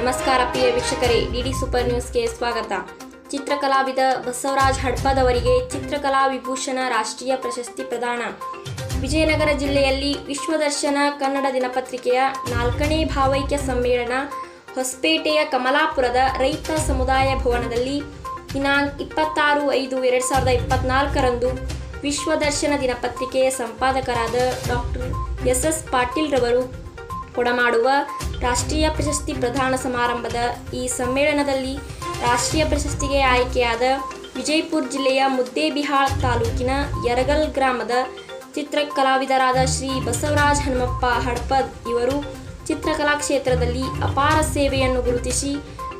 ನಮಸ್ಕಾರ ಪ್ರಿಯ ವೀಕ್ಷಕರೇ DD super ನ್ಯೂಸ್ಗೆ ಸ್ವಾಗತ. ಚಿತ್ರಕಲಾವಿದ ಬಸವರಾಜ್ ಹಡ್ಪದವರಿಗೆ ಚಿತ್ರಕಲಾ ವಿಭೂಷಣ ರಾಷ್ಟ್ರೀಯ ಪ್ರಶಸ್ತಿ ಪ್ರದಾನ. ವಿಜಯನಗರ ಜಿಲ್ಲೆಯಲ್ಲಿ ವಿಶ್ವದರ್ಶನ ಕನ್ನಡ ದಿನಪತ್ರಿಕೆಯ ನಾಲ್ಕನೇ ಭಾವೈಕ್ಯ ಸಮ್ಮೇಳನ ಹೊಸಪೇಟೆಯ ಕಮಲಾಪುರದ ರೈತ ಸಮುದಾಯ ಭವನದಲ್ಲಿ ದಿನಾಂಕ ಇಪ್ಪತ್ತಾರು ಐದು ಎರಡು ಸಾವಿರದ ಇಪ್ಪತ್ನಾಲ್ಕರಂದು ವಿಶ್ವದರ್ಶನ ದಿನಪತ್ರಿಕೆಯ ಸಂಪಾದಕರಾದ ಡಾಕ್ಟರ್ ಎಸ್ ಎಸ್ ಪಾಟೀಲ್ ರವರು ಕೊಡಮಾಡುವ ರಾಷ್ಟ್ರೀಯ ಪ್ರಶಸ್ತಿ ಪ್ರದಾನ ಸಮಾರಂಭದ ಈ ಸಮ್ಮೇಳನದಲ್ಲಿ ರಾಷ್ಟ್ರೀಯ ಪ್ರಶಸ್ತಿಗೆ ಆಯ್ಕೆಯಾದ ವಿಜಯಪುರ ಜಿಲ್ಲೆಯ ಮುದ್ದೇಬಿಹಾಳ್ ತಾಲೂಕಿನ ಯರಗಲ್ ಗ್ರಾಮದ ಚಿತ್ರಕಲಾವಿದರಾದ ಶ್ರೀ ಬಸವರಾಜ್ ಹನುಮಪ್ಪ ಹಡ್ಪದ್ ಇವರು ಚಿತ್ರಕಲಾ ಕ್ಷೇತ್ರದಲ್ಲಿ ಅಪಾರ ಸೇವೆಯನ್ನು ಗುರುತಿಸಿ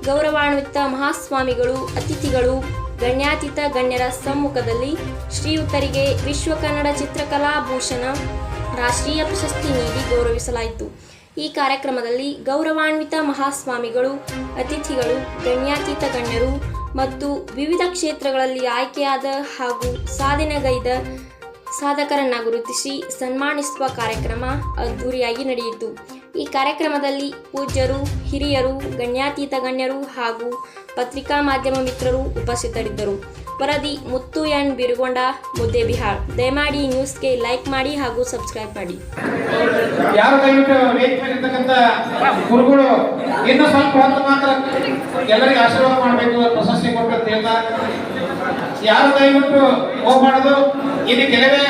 ಗೌರವಾನ್ವಿತ ಮಹಾಸ್ವಾಮಿಗಳು, ಅತಿಥಿಗಳು, ಗಣ್ಯಾತೀತ ಗಣ್ಯರ ಸಮ್ಮುಖದಲ್ಲಿ ಶ್ರೀಯುತರಿಗೆ ವಿಶ್ವ ಕನ್ನಡ ಚಿತ್ರಕಲಾ ಭೂಷಣ ರಾಷ್ಟ್ರೀಯ ಪ್ರಶಸ್ತಿ ನೀಡಿ ಗೌರವಿಸಲಾಯಿತು. ಈ ಕಾರ್ಯಕ್ರಮದಲ್ಲಿ ಗೌರವಾನ್ವಿತ ಮಹಾಸ್ವಾಮಿಗಳು, ಅತಿಥಿಗಳು, ಗಣ್ಯಾತೀತ ಗಣ್ಯರು ಮತ್ತು ವಿವಿಧ ಕ್ಷೇತ್ರಗಳಲ್ಲಿ ಆಯ್ಕೆಯಾದ ಹಾಗೂ ಸಾಧನೆಗೈದ ಸಾಧಕರನ್ನ ಗುರುತಿಸಿ ಸನ್ಮಾನಿಸುವ ಕಾರ್ಯಕ್ರಮ ಅದ್ಧೂರಿಯಾಗಿ ನಡೆಯಿತು. ಈ ಕಾರ್ಯಕ್ರಮದಲ್ಲಿ ಪೂಜ್ಯರು, ಹಿರಿಯರು, ಗಣ್ಯಾತೀತ ಗಣ್ಯರು ಹಾಗೂ ಪತ್ರಿಕಾ ಮಾಧ್ಯಮ ಮಿತ್ರರು ಉಪಸ್ಥಿತರಿದ್ದರು. ವರದಿ ಮುತ್ತು ಎನ್ ಬಿರುಗೊಂಡ ಮುದ್ದೇಬಿಹಾಳ್ ದಯಮಾಡಿ ನ್ಯೂಸ್ಗೆ ಲೈಕ್ ಮಾಡಿ ಹಾಗೂ ಸಬ್ಸ್ಕ್ರೈಬ್ ಮಾಡಿ. ಯಾರು ದಯವಿಟ್ಟು ಗುರುಗಳು, ಇನ್ನೂ ಸ್ವಲ್ಪ ಹೊತ್ತು ಮಾತ್ರ ಎಲ್ಲರಿಗೆ ಆಶೀರ್ವಾದ ಮಾಡಬೇಕು ಪ್ರಶಸ್ತಿ ಕೊಟ್ಟು ಯಾರು ದಯವಿಟ್ಟು ಹೋಗ್ಬಾರ್ದು? ಇಲ್ಲಿ ಕೆಲವೇ